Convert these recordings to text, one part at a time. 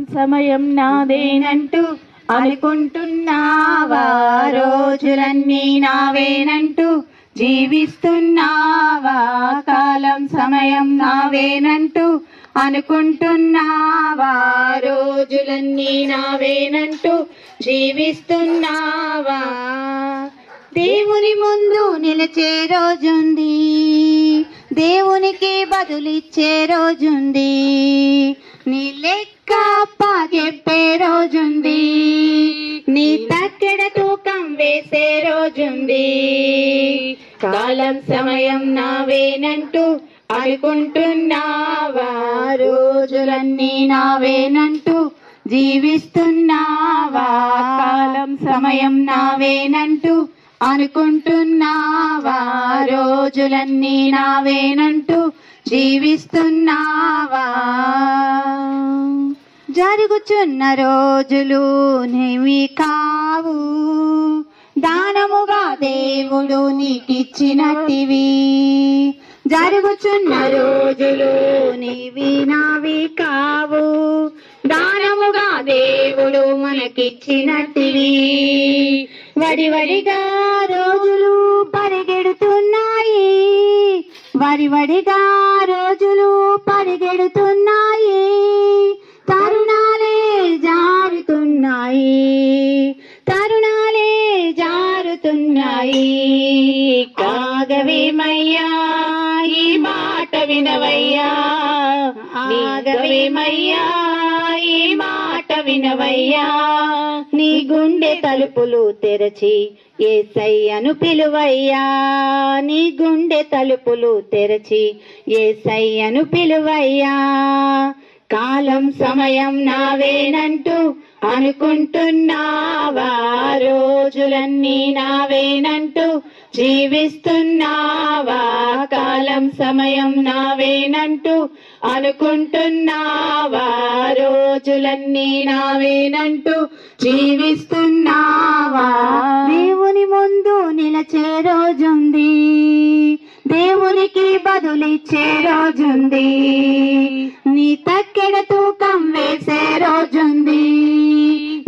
సమయం నాదేనంటూ అనుకుంటున్నావా రోజులన్నీ నావేనంటూ జీవిస్తున్నావా? కాలం సమయం నావేనంటూ అనుకుంటున్నావా రోజులన్నీ నావేనంటూ జీవిస్తున్నావా? దేవుని ముందు నిలిచే రోజుంది. దేవునికి బదులిచ్చే రోజుంది. నీ లెక్క అప్ప రోజుంది. నీ తక్కెడ తూకం వేసే రోజుంది. కాలం సమయం నావేనంటూ అనుకుంటున్నావా రోజులన్నీ నావేనంటూ జీవిస్తున్నావా? కాలం సమయం నావేనంటూ అనుకుంటున్నావా? రోజులన్నీ నావేనంటూ జీవిస్తున్నావా? జరుగుచున్న రోజులు నీవి కావు. దానముగా దేవుడు నీకిచ్చినట్టివి. జరుగుచున్న రోజులు నీవి నావి కావు. దానముగా దేవుడు మనకిచ్చినట్టివి. వడివడిగా రోజులు పరిగెడుతున్నాయి. వడివడిగా రోజులు పరిగెడుతున్నాయి జారుతున్నాయి కాగవేమయ్యా ఈ మాట వినవయ్యా. ఆగవేమయ్యా ఈ మాట వినవయ్యా. నీ గుండె తలుపులు తెరచి ఏసయ్యను పిలువయ్యా. నీ గుండె తలుపులు తెరచి ఏసయ్యను పిలువయ్యా. కాలం సమయం నావేనంటూ అనుకుంటున్నావా? రోజులన్నీ నావేనంటూ జీవిస్తున్నావా? కాలం సమయం నావేనంటూ అనుకుంటున్నావా? రోజులన్నీ నావేనంటూ జీవిస్తున్నావా? దేవుని ముందు నిలచే రోజుంది. దేవునికి బదులిచ్చే రోజుంది. నీ తక్కెడ తూకం వేసే రోజుంది.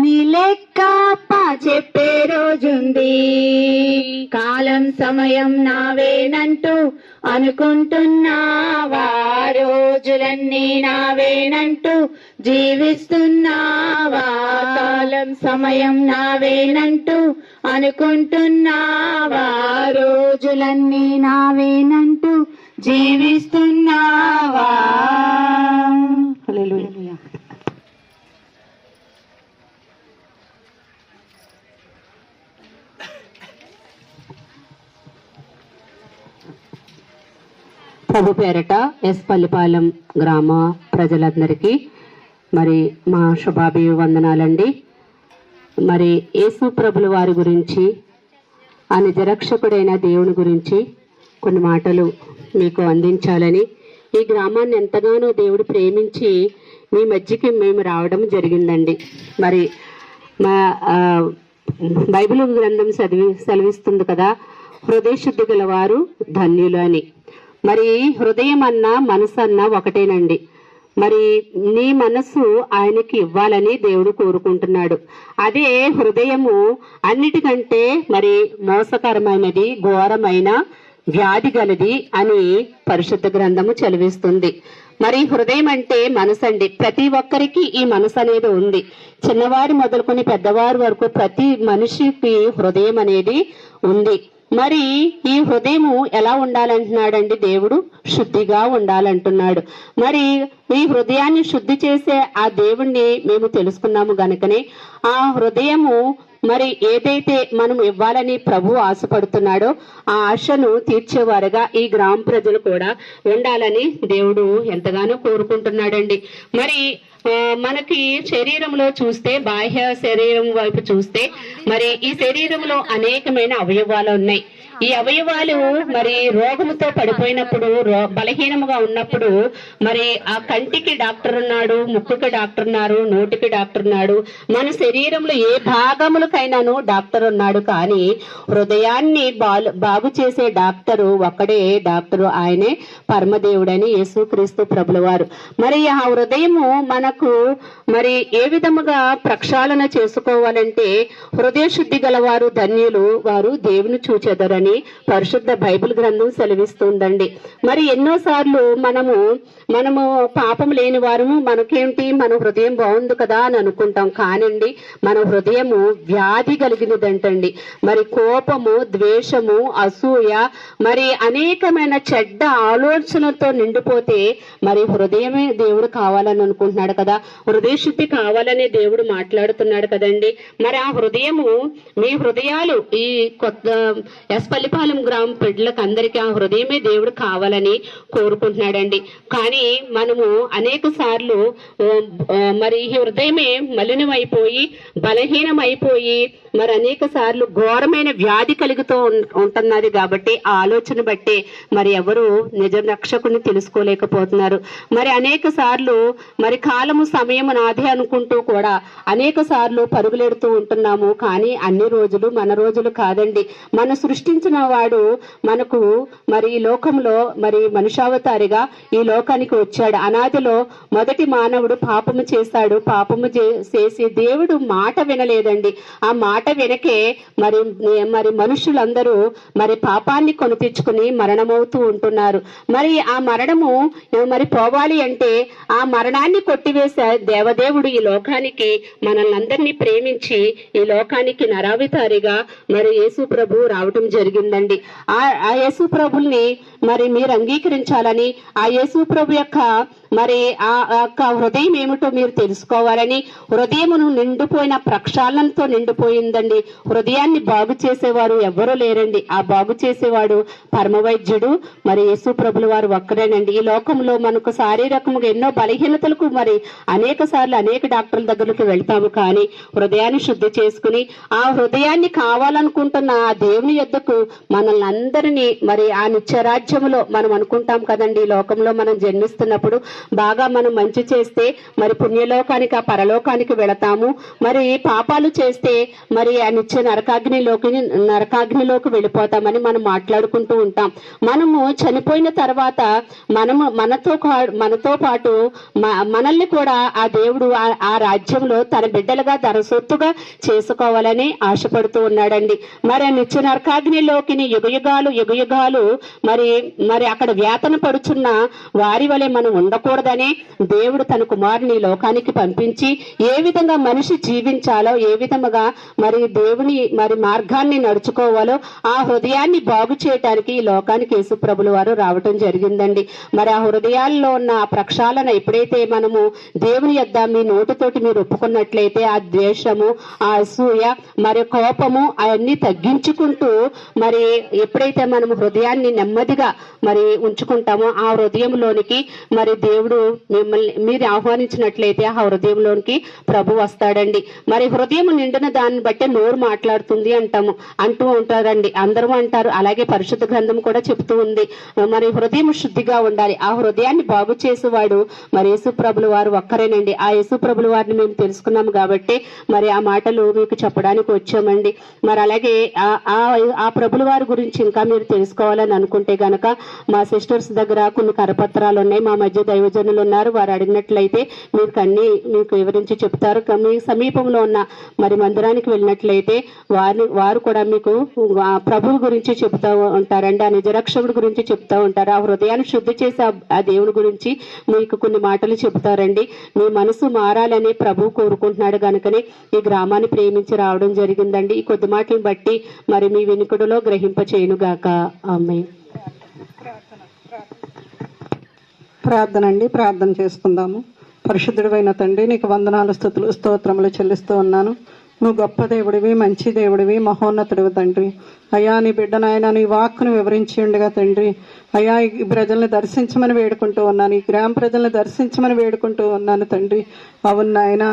నీ లెక్క అప్ప చెప్పే రోజుంది. కాలం సమయం నావేనంటూ అనుకుంటున్నావా రోజులన్నీ నావేనంటూ జీవిస్తున్నావా కాలం సమయం నావేనంటూ అనుకుంటున్నావా? రోజులన్నీ నావేనంటూ జీవిస్తున్నావా? హల్లెలూయా. ప్రభు పేరట ఎస్ పల్లిపాలెం గ్రామ ప్రజలందరికీ మరి మా శుభాభి వందనాలండి మరి యేసు ప్రభుల వారి గురించి ఆ నిజరక్షకుడైన దేవుని గురించి కొన్ని మాటలు మీకు అందించాలని ఈ గ్రామాన్ని ఎంతగానో దేవుడు ప్రేమించి మీ మధ్యకి మేము రావడం జరిగిందండి. మరి మా బైబిల్ గ్రంథం చదివి సెలవిస్తుంది కదా హృదయశుద్ధి గలవారు ధన్యులు అని. మరి హృదయం అన్న మనసు అన్న ఒకటేనండి. మరి నీ మనసు ఆయనకి ఇవ్వాలని దేవుడు కోరుకుంటున్నాడు. అదే హృదయము అన్నిటికంటే మరి మోసకరమైనది ఘోరమైన వ్యాధి గలది అని పరిశుద్ధ గ్రంథము చదివిస్తుంది. మరి హృదయం అంటే మనసు అండి ప్రతి ఒక్కరికి ఈ మనసు అనేది ఉంది. చిన్నవారి మొదలుకొని పెద్దవారి వరకు ప్రతి మనిషికి హృదయం అనేది ఉంది. మరి ఈ హృదయము ఎలా ఉండాలంటున్నాడండి దేవుడు? శుద్ధిగా ఉండాలంటున్నాడు. మరి ఈ హృదయాన్ని శుద్ధి చేసే ఆ దేవుణ్ణి మేము తెలుసుకున్నాము గనుకనే ఆ హృదయము మరి ఏదైతే మనం ఇవ్వాలని ప్రభు ఆశపడుతున్నాడో ఆ ఆశను తీర్చేవారుగా ఈ గ్రామ ప్రజలు కూడా ఉండాలని దేవుడు ఎంతగానో కోరుకుంటున్నాడండి. మరి మనకి శరీరంలో చూస్తే బాహ్య శరీరం వైపు చూస్తే మరి ఈ శరీరంలో అనేకమైన అవయవాలు ఉన్నాయి. ఈ అవయవాలు మరి రోగముతో పడిపోయినప్పుడు రో- బలహీనముగా ఉన్నప్పుడు మరి ఆ కంటికి డాక్టర్ ఉన్నాడు ముక్కుకి డాక్టర్ ఉన్నారు నోటికి డాక్టర్ ఉన్నాడు మన శరీరంలో ఏ భాగములకైనాను డాక్టర్ ఉన్నాడు కానీ హృదయాన్ని బాలు బాగు చేసే డాక్టరు ఒక్కడే డాక్టరు ఆయనే పరమదేవుడని యేసుక్రీస్తు ప్రభుల వారు మరి ఆ హృదయము మనకు మరి ఏ విధముగా ప్రక్షాళన చేసుకోవాలంటే హృదయ శుద్ధి గలవారు ధన్యులు వారు దేవుని చూచెదరని పరిశుద్ధ బైబిల్ గ్రంథం సెలవిస్తుందండి. మరి ఎన్నోసార్లు మనము మనము పాపం లేని వారము మనకేంటి? మన హృదయం బాగుంది కదా అని అనుకుంటాం. కానండి మన హృదయము వ్యాధి కలిగినదంటండి. మరి కోపము ద్వేషము అసూయ మరి అనేకమైన చెడ్డ ఆలోచనలతో నిండిపోతే మరి హృదయమే దేవుడు కావాలని అనుకుంటున్నాడు కదా. హృదయ శుద్ధి కావాలనే దేవుడు మాట్లాడుతున్నాడు కదండి. మరి ఆ హృదయము మీ హృదయాలు ఈ కొత్త పల్లిపాలెం గ్రామ బిడ్డలకు అందరికీ ఆ హృదయమే దేవుడు కావాలని కోరుకుంటున్నాడండి. కానీ మనము అనేక సార్లు మరి ఈ హృదయమే మలినమైపోయి బలహీనమైపోయి మరి అనేక సార్లు ఘోరమైన వ్యాధి కలుగుతూ ఉంటున్నది కాబట్టి ఆలోచన బట్టి మరి ఎవరు నిజ రక్షకుని తెలుసుకోలేకపోతున్నారు. మరి అనేక సార్లు మరి కాలము సమయం నాదే అనుకుంటూ కూడా అనేక సార్లు పరుగులెడుతూ ఉంటున్నాము. కానీ అన్ని రోజులు మన రోజులు కాదండి. మన సృష్టించిన వాడు మనకు మరి ఈ లోకంలో మరి మనుషావతారిగా ఈ లోకానికి వచ్చాడు. అనాదిలో మొదటి మానవుడు పాపము చేశాడు. పాపము చేసి దేవుడు మాట వినలేదండి. ఆ మాట వినకే మరి మరి మనుషులందరూ మరి పాపాన్ని కొని తెచ్చుకుని మరణమవుతూ ఉంటున్నారు. మరి ఆ మరణము మరి పోవాలి అంటే ఆ మరణాన్ని కొట్టివేసే దేవదేవుడు ఈ లోకానికి మనల్ని అందరినీ ప్రేమించి ఈ లోకానికి నరావితారిగా మరి యేసు ప్రభు రావటం జరిగిందండి. ఆ యేసు ప్రభుల్ని మరి మీరు అంగీకరించాలని ఆ యేసు ప్రభు యొక్క మరి ఆ యొక్క హృదయం ఏమిటో మీరు తెలుసుకోవాలని హృదయమును నిండిపోయిన ప్రక్షాళనతో నిండిపోయిందండి. హృదయాన్ని బాగు చేసేవారు ఎవ్వరూ లేరండి. ఆ బాగు చేసేవాడు పరమవైద్యుడు మరి యేసు ప్రభులు వారు ఒక్కరేనండి ఈ లోకంలో మనకు శారీరకముగా ఎన్నో బలహీనతలకు మరి అనేక సార్లు అనేక డాక్టర్ల దగ్గరకు వెళ్తాము కానీ హృదయాన్ని శుద్ధి చేసుకుని ఆ హృదయాన్ని కావాలనుకుంటున్న ఆ దేవుని యొద్దకు మనల్ని అందరినీ మరి ఆ నిత్యరాజ్యములో మనం అనుకుంటాం కదండి. ఈ లోకంలో మనం జన్మిస్తున్నప్పుడు బాగా మనం మంచి చేస్తే మరి పుణ్యలోకానికి ఆ పరలోకానికి వెళతాము. మరి పాపాలు చేస్తే మరి ఆ నిత్య నరకాగ్నిలోకి నరకాగ్నిలోకి వెళ్ళిపోతామని మనం మాట్లాడుకుంటూ ఉంటాం. మనము చనిపోయిన తర్వాత మనము మనతో మనతో పాటు మ- మనల్ని కూడా ఆ దేవుడు ఆ- రాజ్యంలో తన బిడ్డలుగా దరసొత్తుగా చేసుకోవాలని ఆశపడుతూ ఉన్నాడండి. మరి ఆ నిత్య నరకాగ్నిలోకి యుగయుగాలు యుగయుగాలు. మరి మరి అక్కడ వేతన పడుచున్న వారి వలె మనం ఉండకూడదనే దేవుడు తన కుమారుని లోకానికి పంపించి ఏ విధంగా మనిషి జీవించాలో ఏ విధముగా మరి దేవుని మరి మార్గాన్ని నడుచుకోవాలో ఆ హృదయాన్ని బాగు చేయటానికి ఈ లోకానికి యేసుప్రభులు వారు రావటం జరిగిందండి. మరి ఆ హృదయాల్లో ఉన్న ఆ ప్రక్షాళన ఎప్పుడైతే మనము దేవుని యొద్ద మీ నోటితోటి మీరు ఒప్పుకున్నట్లయితే ఆ ద్వేషము ఆ అసూయ మరి కోపము అవన్నీ తగ్గించుకుంటూ మరి ఎప్పుడైతే మనం హృదయాన్ని నెమ్మదిగా మరి ఉంచుకుంటామో ఆ హృదయంలోనికి మరి దేవుడు మిమ్మల్ని మీరు ఆహ్వానించినట్లయితే ఆ హృదయంలోనికి ప్రభు వస్తాడండి. మరి హృదయం నిండిన దాన్ని బట్టి నోరు మాట్లాడుతుంది అంటాము అంటూ ఉంటారండి. అందరూ అంటారు అలాగే పరిశుద్ధ గ్రంథం కూడా చెబుతూ ఉంది. మరి హృదయం శుద్ధిగా ఉండాలి. ఆ హృదయాన్ని బాగు చేసేవాడు మరి యేసుప్రభులు వారు ఒక్కరేనండి. ఆ యేసుప్రభులు వారిని మేము తెలుసుకున్నాము కాబట్టి మరి ఆ మాటలు మీకు చెప్పడానికి వచ్చామండి. మరి అలాగే ఆ- ఆ ప్రభుల వారి గురించి ఇంకా మీరు తెలుసుకోవాలని అనుకుంటే గనక మా సిస్టర్స్ దగ్గర కొన్ని కరపత్రాలు ఉన్నాయి. మా మధ్య దైవజనులు ఉన్నారు. వారు అడిగినట్లయితే మీకు అన్ని మీకు వివరించి చెప్తారు. మీ సమీపంలో ఉన్న మరి మందిరానికి వెళ్ళినట్లయితే వారు వారు కూడా మీకు ప్రభువు గురించి చెప్తా ఉంటారండి. ఆ నిజరక్షకుడు గురించి చెప్తా ఉంటారు. ఆ హృదయాన్ని శుద్ధి చేసే ఆ- దేవుడి దేవుని గురించి మీకు కొన్ని మాటలు చెబుతారండి. మీ మనసు మారాలని ప్రభు కోరుకుంటున్నాడు కనుకనే ఈ గ్రామాన్ని ప్రేమించి రావడం జరిగిందండి. ఈ కొద్ది మాటలను బట్టి మరి మీ వెనుకడులో గ్రహింప చేయనుగాక ఆమె ప్రార్థన అండి ప్రార్థన చేసుకుందాము. పరిశుద్ధుడివైన తండ్రి నీకు వందనాలు స్థుతులు స్తోత్రములు చెల్లిస్తూ ఉన్నాను. నువ్వు గొప్ప దేవుడివి మంచి దేవుడివి మహోన్నతుడివి తండ్రి. అయ్యా నీ బిడ్డనాయన నీ వాక్కును వివరించిండగా తండ్రి. అయ్యా ఈ ప్రజల్ని దర్శించమని వేడుకుంటూ ఉన్నాను. ఈ గ్రామ ప్రజల్ని దర్శించమని వేడుకుంటూ ఉన్నాను తండ్రి. అవును నాయన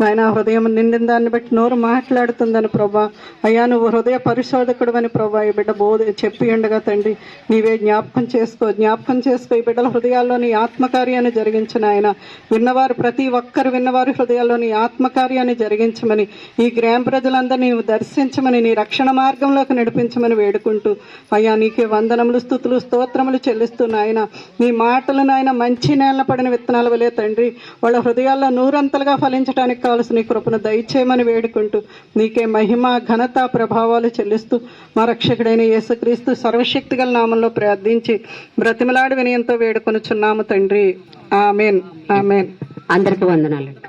నాయన హృదయం నిండిన దాన్ని బట్టి నోరు మాట్లాడుతుందని ప్రభా. అయ్యా నువ్వు హృదయ పరిశోధకుడు అని ప్రభా. ఈ బిడ్డ బోధ చెప్పి ఉండగా తండ్రి నీవే జ్ఞాపకం చేసుకో జ్ఞాపకం చేసుకో. ఈ బిడ్డల హృదయాల్లో నీ ఆత్మకార్యాన్ని జరిగించిన ఆయన విన్నవారు ప్రతి ఒక్కరు విన్నవారి హృదయాల్లో నీ ఆత్మకార్యాన్ని జరిగించమని ఈ గ్రామ ప్రజలందరినీ దర్శించమని నీ రక్షణ మార్గంలోకి అనుగ్రహించమని వేడుకుంటూ అయ్యా నీకే వందనములు స్థుతులు స్తోత్రములు చెల్లిస్తూ నాయన నీ మాటలు నాయన మంచి నేల పడిన విత్తనాల వలే తండ్రి. వాళ్ళ హృదయాల్లో నూరంతలుగా ఫలించడానికి కావలసిన నీ కృపను దయచేయమని వేడుకుంటూ నీకే మహిమ ఘనత ప్రభావాలు చెల్లిస్తూ మా రక్షకుడైన యేసుక్రీస్తు సర్వశక్తి గల నామంలో ప్రార్థించి బ్రతిమలాడి వినయంతో వేడుకొనుచున్నాము తండ్రి. ఆమెన్. ఆమెన్. అందరికీ వందనాలు.